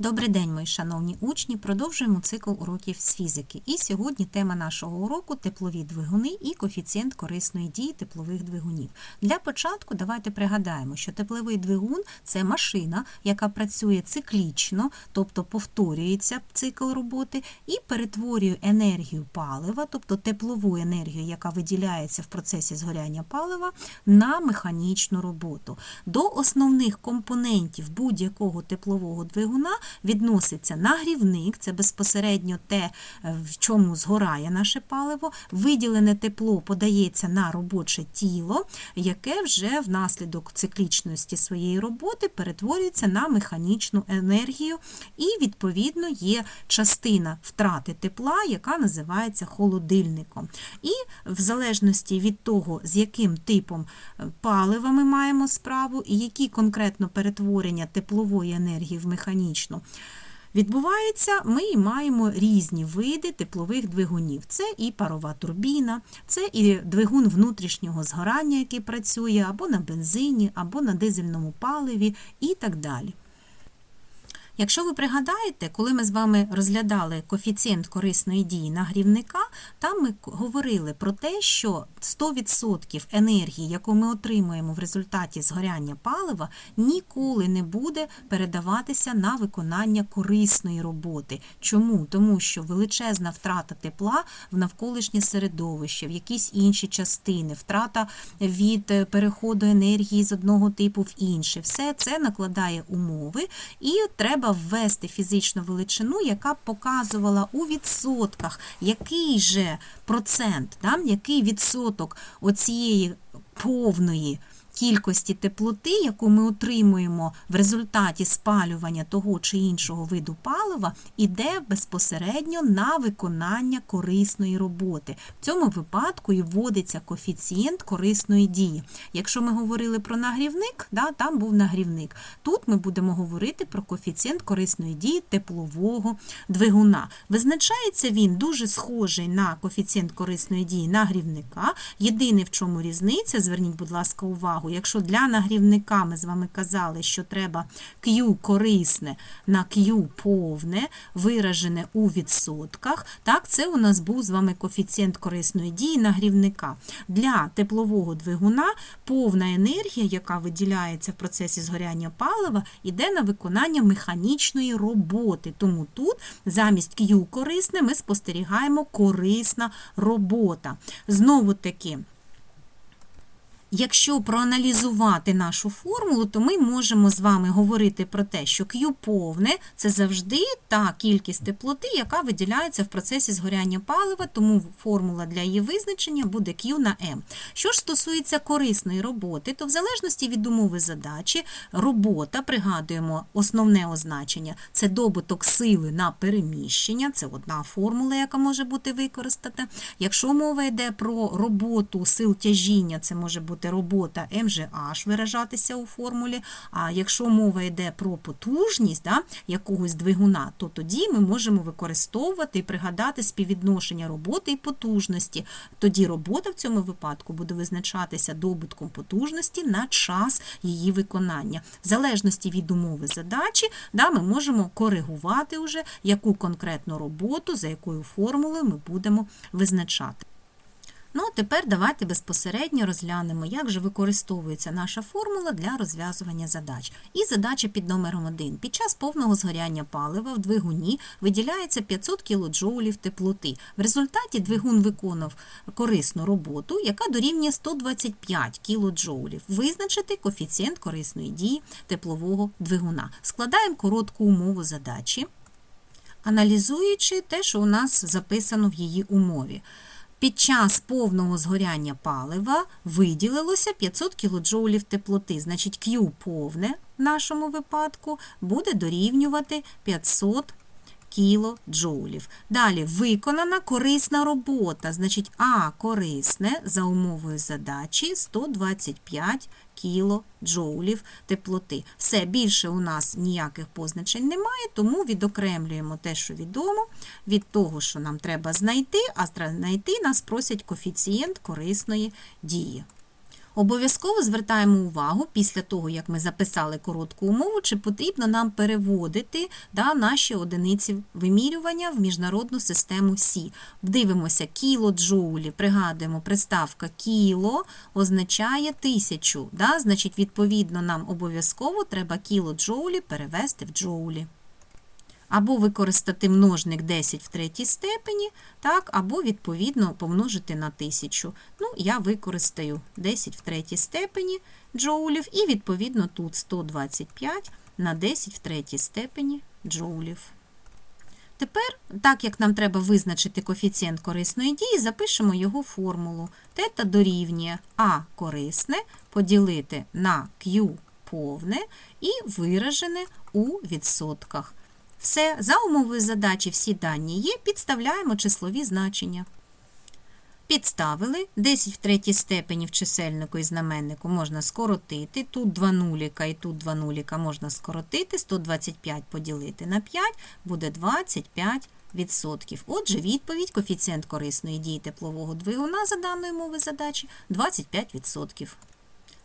Добрий день, мої шановні учні. Продовжуємо цикл уроків з фізики. І сьогодні тема нашого уроку теплові двигуни і коефіцієнт корисної дії теплових двигунів. Для початку давайте пригадаємо, що тепловий двигун це машина, яка працює циклічно, тобто повторюється цикл роботи, і перетворює енергію палива, тобто теплову енергію, яка виділяється в процесі згоряння палива, на механічну роботу. До основних компонентів будь-якого теплового двигуна відноситься нагрівник, це безпосередньо те, е, в чому згорає наше паливо. Виділене тепло подається на робоче тіло, яке вже внаслідок циклічності своєї роботи перетворюється на механічну енергію, і, відповідно, є частина втрати тепла, яка називається холодильником. І в залежності від того, з яким типом е, палива ми маємо справу, і які конкретно перетворення теплової енергії в механічну, відбувається, ми маємо різні види теплових двигунів. Це і парова турбіна, це і двигун внутрішнього згорання, який працює або на бензині, або на дизельному паливі і так далі. Якщо ви пригадаєте, коли ми з вами розглядали коефіцієнт корисної дії нагрівника, там ми говорили про те, що 100% енергії, яку ми отримуємо в результаті згоряння палива, ніколи не буде передаватися на виконання корисної роботи. Чому? Тому що величезна втрата тепла в навколишнє середовище, в якісь інші частини, втрата від е, переходу енергії з одного типу в інший, все це накладає умови, і треба ввести фізичну величину, яка б показувала у відсотках, який же процент, да, який відсоток оцієї повної кількості теплоти, яку ми отримуємо в результаті спалювання того чи іншого виду палива, іде безпосередньо на виконання корисної роботи. В цьому випадку і вводиться коефіцієнт корисної дії. Якщо ми говорили про нагрівник, да, там був нагрівник. Тут ми будемо говорити про коефіцієнт корисної дії теплового двигуна. Визначається він дуже схожий на коефіцієнт корисної дії нагрівника. Єдине, в чому різниця, зверніть, будь ласка, увагу, якщо для нагрівника ми з вами казали, що треба Q корисне на Q повне, виражене у відсотках, так, це у нас був з вами коефіцієнт корисної дії нагрівника. Для теплового двигуна повна енергія, яка виділяється в процесі згоряння палива, йде на виконання механічної роботи. Тому тут замість Q корисне ми спостерігаємо корисна робота. Знову таки. Якщо проаналізувати нашу формулу, то ми можемо з вами говорити про те, що Q повне це завжди та кількість теплоти, яка виділяється в процесі згоряння палива, тому формула для її визначення буде Q на M. Що ж стосується корисної роботи, то в залежності від умови задачі, робота, пригадуємо, основне означення це добуток сили на переміщення, це одна формула, яка може бути використана. Якщо мова йде про роботу сил тяжіння, це може бути бути робота МЖH виражатися у формулі. А якщо мова йде про потужність да, якогось двигуна, то тоді ми можемо використовувати і пригадати співвідношення роботи і потужності. Тоді робота в цьому випадку буде визначатися добутком потужності на час її виконання. В залежності від умови задачі, да, ми можемо коригувати вже, яку конкретну роботу, за якою формулою ми будемо визначати. Ну, а тепер давайте безпосередньо розглянемо, як же використовується наша формула для розв'язування задач. І задача під номером 1. Під час повного згоряння палива в двигуні виділяється 500 кДж теплоти. В результаті двигун виконав корисну роботу, яка дорівнює 125 кДж. Визначити коефіцієнт корисної дії теплового двигуна. Складаємо коротку умову задачі, аналізуючи те, що у нас записано в її умові. Під час повного згоряння палива виділилося 500 кДж теплоти. Значить, Q повне в нашому випадку буде дорівнювати 500 кілоджоулів. Далі виконана корисна робота. Значить, А корисне за умовою задачі 125 кілоджоулів теплоти. Все, більше у нас ніяких позначень немає, тому відокремлюємо те, що відомо, від того, що нам треба знайти, а знайти нас просять коефіцієнт корисної дії. Обов'язково звертаємо увагу після того, як ми записали коротку умову, чи потрібно нам переводити да, наші одиниці вимірювання в міжнародну систему Сі. Дивимося кілоджоулі, пригадуємо, приставка кіло означає тисячу. Да? Значить, відповідно, нам обов'язково треба кілоджоулі перевести в джоулі. Або використати множник 10 в третій степені, так, або, відповідно, помножити на 1000. Ну, я використаю 10 в третій степені джоулів, і, відповідно, тут 125 на 10 в третій степені джоулів. Тепер, так як нам треба визначити коефіцієнт корисної дії, запишемо його формулу. Тета дорівнює А корисне поділити на Q повне і виражене у відсотках. Все, за умовою задачі всі дані є, підставляємо числові значення. Підставили 10 в третій степені в чисельнику і знаменнику можна скоротити. Тут 2 нуліка і тут 2 нуліка можна скоротити. 125 поділити на 5 буде 25%. Отже, відповідь коефіцієнт корисної дії теплового двигуна за даною мови задачі 25%.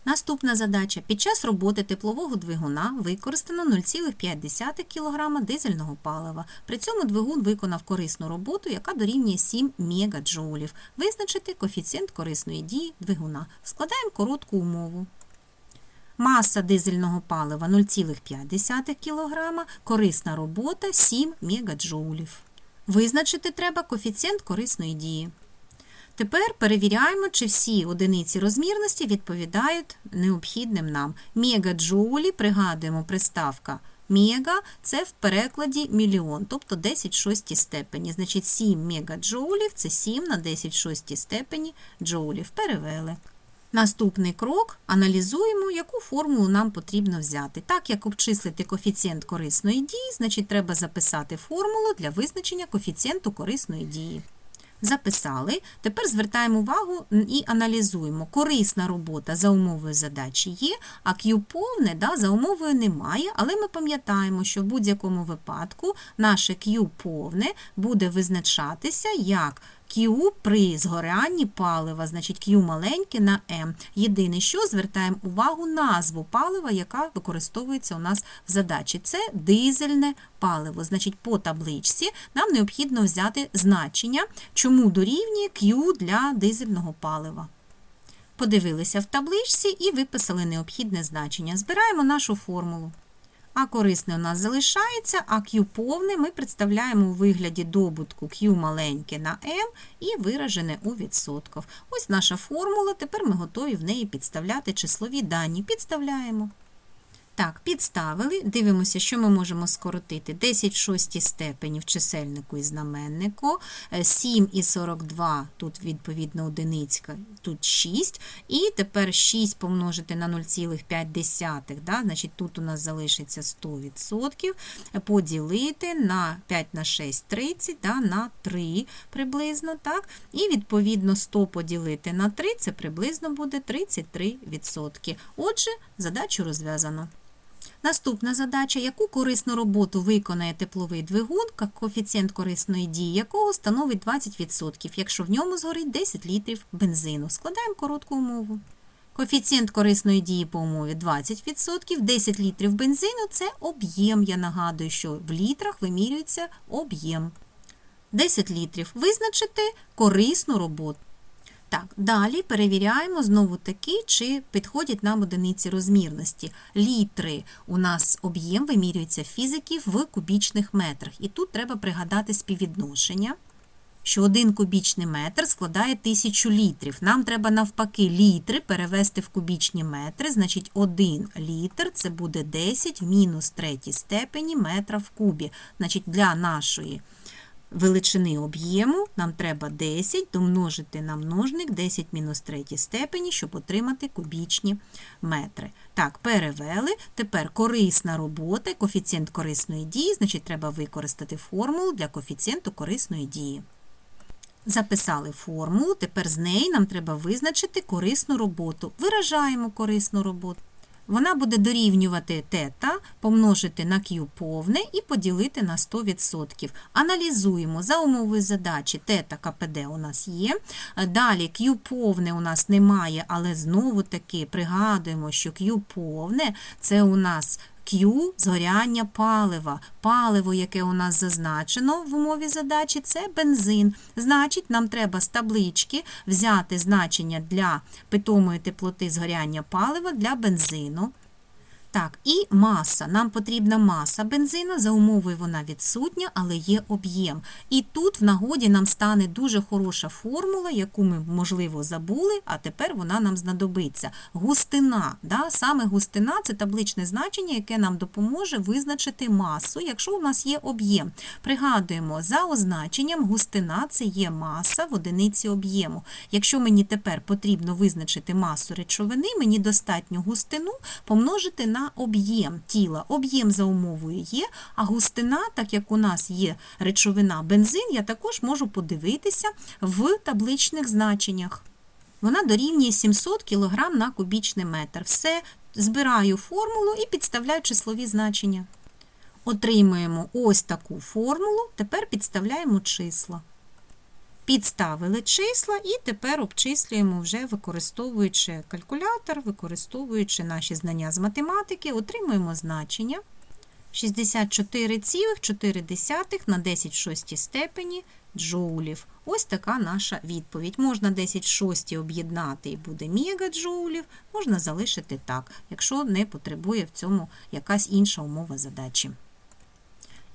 Наступна задача. Під час роботи теплового двигуна використано 0,5 кг дизельного палива. При цьому двигун виконав корисну роботу, яка дорівнює 7 мегаджоулів. Визначити коефіцієнт корисної дії двигуна. Складаємо коротку умову. Маса дизельного палива 0,5 кг, корисна робота 7 мегаджоулів. Визначити треба коефіцієнт корисної дії. Тепер перевіряємо, чи всі одиниці розмірності відповідають необхідним нам. Мегаджоулі, пригадуємо, приставка мега це в перекладі мільйон, тобто 10 шостій степені. Значить, 7 мегаджоулів це 7 на 10 шостій степені джоулів. Перевели. Наступний крок аналізуємо, яку формулу нам потрібно взяти. Так як обчислити коефіцієнт корисної дії, значить треба записати формулу для визначення коефіцієнту корисної дії. Записали. Тепер звертаємо увагу і аналізуємо. Корисна робота за умовою задачі є, а Q повне да, за умовою немає, але ми пам'ятаємо, що в будь-якому випадку наше Q повне буде визначатися як Q при згорянні палива, значить Q маленьке на M. Єдине, що звертаємо увагу назву палива, яка використовується у нас в задачі. Це дизельне паливо. Значить, по табличці нам необхідно взяти значення, чому дорівнює Q для дизельного палива. Подивилися в табличці і виписали необхідне значення. Збираємо нашу формулу. А корисне у нас залишається, а Q повне ми представляємо у вигляді добутку Q маленьке на M і виражене у відсотках. Ось наша формула, тепер ми готові в неї підставляти числові дані. Підставляємо. Так, підставили, дивимося, що ми можемо скоротити. 10 в 6 степені в чисельнику і знаменнику, 7 і 42, тут, відповідно, одиницька, тут 6. І тепер 6 помножити на 0,5, да, значить тут у нас залишиться 100%, поділити на 5 на 6 30, да, на 3 приблизно. так, І, відповідно, 100 поділити на 3, це приблизно буде 33%. Отже, задачу розв'язано. Наступна задача, яку корисну роботу виконає тепловий двигун, коефіцієнт корисної дії якого становить 20%, якщо в ньому згорить 10 літрів бензину. Складаємо коротку умову. Коефіцієнт корисної дії по умові 20%, 10 літрів бензину це об'єм. Я нагадую, що в літрах вимірюється об'єм. 10 літрів визначити корисну роботу. Так, далі перевіряємо знову таки, чи підходять нам одиниці розмірності. Літри у нас об'єм вимірюється фізиків в кубічних метрах. І тут треба пригадати співвідношення, що один кубічний метр складає 1000 літрів. Нам треба навпаки літри перевести в кубічні метри, значить 1 літр це буде 10 в мінус третій степені метра в кубі. Значить, для нашої величини об'єму нам треба 10 домножити на множник 10 мінус 3 степені, щоб отримати кубічні метри. Так, перевели. Тепер корисна робота, коефіцієнт корисної дії, значить, треба використати формулу для коефіцієнту корисної дії. Записали формулу, тепер з неї нам треба визначити корисну роботу. Виражаємо корисну роботу. Вона буде дорівнювати тета, помножити на Q повне і поділити на 100%. Аналізуємо за умовою задачі тета КПД у нас є. Далі Q повне у нас немає, але знову таки пригадуємо, що Q повне це у нас Q згоряння палива. Паливо, яке у нас зазначено в умові задачі, це бензин. Значить, нам треба з таблички взяти значення для питомої теплоти згоряння палива для бензину. Так, і маса. Нам потрібна маса бензину, за умовою вона відсутня, але є об'єм. І тут в нагоді нам стане дуже хороша формула, яку ми, можливо, забули, а тепер вона нам знадобиться. Густина. Да? Саме густина це табличне значення, яке нам допоможе визначити масу, якщо у нас є об'єм. Пригадуємо, за означенням густина це є маса в одиниці об'єму. Якщо мені тепер потрібно визначити масу речовини, мені достатньо густину помножити на об'єм тіла. Об'єм за умовою є, а густина, так як у нас є речовина бензин, я також можу подивитися в табличних значеннях. Вона дорівнює 700 кг на кубічний метр. Все, збираю формулу і підставляю числові значення. Отримуємо ось таку формулу, тепер підставляємо числа. Підставили числа і тепер обчислюємо вже використовуючи калькулятор, використовуючи наші знання з математики, отримуємо значення 64,4 на 10 в шостій степені джоулів. Ось така наша відповідь. Можна 10 в шостій об'єднати і буде мегаджоулів, можна залишити так, якщо не потребує в цьому якась інша умова задачі.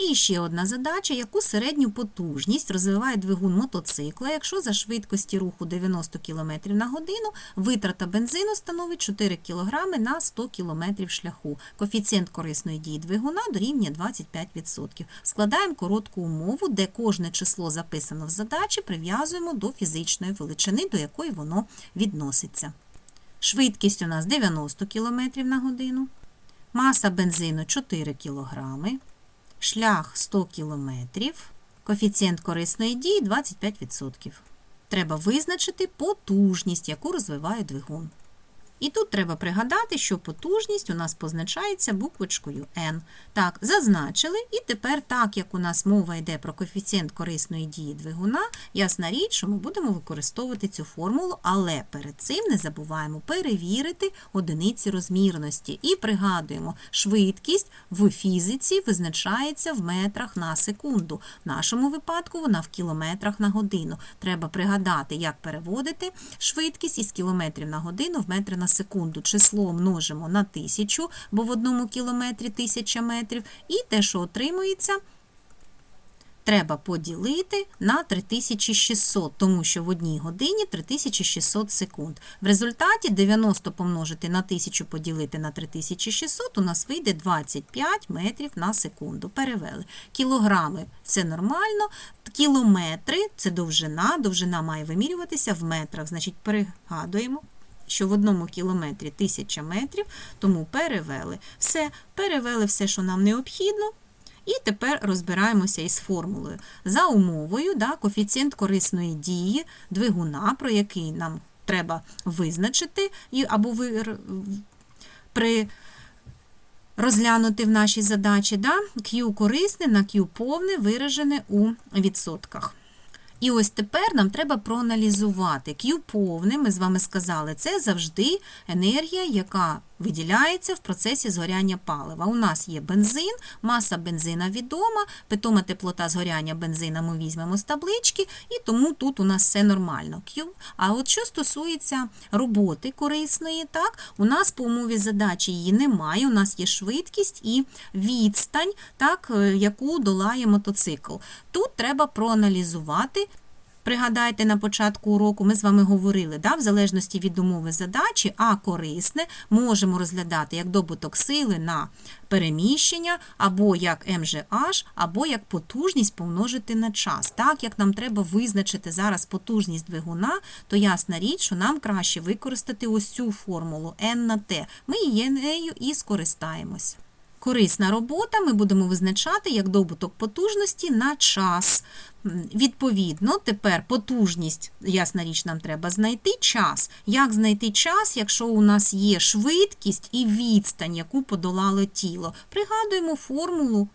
І ще одна задача, яку середню потужність розвиває двигун мотоцикла, якщо за швидкості руху 90 км на годину витрата бензину становить 4 кг на 100 км шляху. Коефіцієнт корисної дії двигуна дорівнює 25%. Складаємо коротку умову, де кожне число записано в задачі, прив'язуємо до фізичної величини, до якої воно відноситься. Швидкість у нас 90 км на годину, маса бензину 4 кг шлях 100 км, коефіцієнт корисної дії 25%. Треба визначити потужність, яку розвиває двигун. І тут треба пригадати, що потужність у нас позначається буквочкою N. Так, зазначили, і тепер, так як у нас мова йде про коефіцієнт корисної дії двигуна, ясна річ, що ми будемо використовувати цю формулу, але перед цим не забуваємо перевірити одиниці розмірності. І пригадуємо, швидкість в фізиці визначається в метрах на секунду. В нашому випадку вона в кілометрах на годину. Треба пригадати, як переводити швидкість із кілометрів на годину в метри на секунду. Число множимо на тисячу, бо в одному кілометрі тисяча метрів, і те, що отримується, треба поділити на 3600, тому що в одній годині 3600 секунд. В результаті 90 помножити на 1000 поділити на 3600, у нас вийде 25 метрів на секунду. Перевели. Кілограми все нормально. Кілометри це довжина, довжина має вимірюватися в метрах. Значить, перегадуємо що в одному кілометрі 1000 метрів, тому перевели. Все, перевели все, що нам необхідно. І тепер розбираємося із формулою. За умовою, да, коефіцієнт корисної дії двигуна, про який нам треба визначити, або ви, при розглянути в нашій задачі, да, Q корисне на Q повне виражене у відсотках. І ось тепер нам треба проаналізувати. Q повне, ми з вами сказали, це завжди енергія, яка виділяється в процесі згоряння палива. У нас є бензин, маса бензина відома, питома теплота згоряння бензина ми візьмемо з таблички, і тому тут у нас все нормально. Q. А от що стосується роботи корисної, так, у нас по умові задачі її немає, у нас є швидкість і відстань, так, е, яку долає мотоцикл. Тут треба проаналізувати Пригадайте, на початку уроку ми з вами говорили, да, в залежності від умови задачі, а корисне можемо розглядати як добуток сили на переміщення, або як МЖH, або як потужність помножити на час. Так як нам треба визначити зараз потужність двигуна, то ясна річ, що нам краще використати ось цю формулу N на T. Ми її нею і скористаємось. Корисна робота ми будемо визначати як добуток потужності на час. Відповідно, тепер потужність, ясна річ, нам треба знайти час. Як знайти час, якщо у нас є швидкість і відстань, яку подолало тіло? Пригадуємо формулу.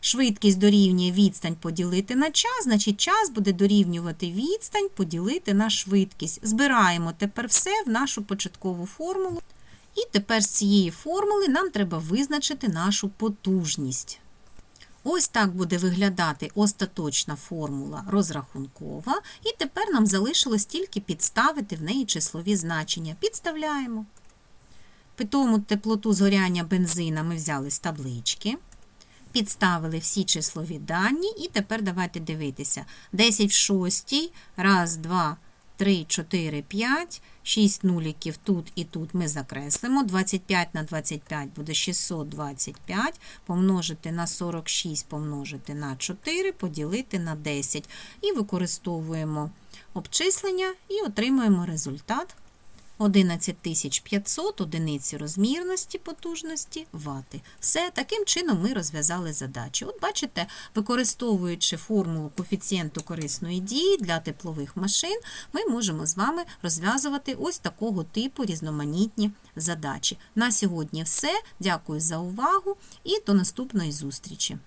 Швидкість дорівнює відстань поділити на час, значить час буде дорівнювати відстань поділити на швидкість. Збираємо тепер все в нашу початкову формулу. І тепер з цієї формули нам треба визначити нашу потужність. Ось так буде виглядати остаточна формула розрахункова, і тепер нам залишилось тільки підставити в неї числові значення. Підставляємо. Питому теплоту згоряння бензина ми взяли з таблички. Підставили всі числові дані, і тепер давайте дивитися. 10 в 6, раз, два, 3, 4, 5, 6 нуліків тут і тут ми закреслимо. 25 на 25 буде 625, помножити на 46, помножити на 4, поділити на 10. І використовуємо обчислення і отримуємо результат 11500 одиниці розмірності потужності вати. Все, таким чином ми розв'язали задачу. От бачите, використовуючи формулу коефіцієнту корисної дії для теплових машин, ми можемо з вами розв'язувати ось такого типу різноманітні задачі. На сьогодні все. Дякую за увагу і до наступної зустрічі.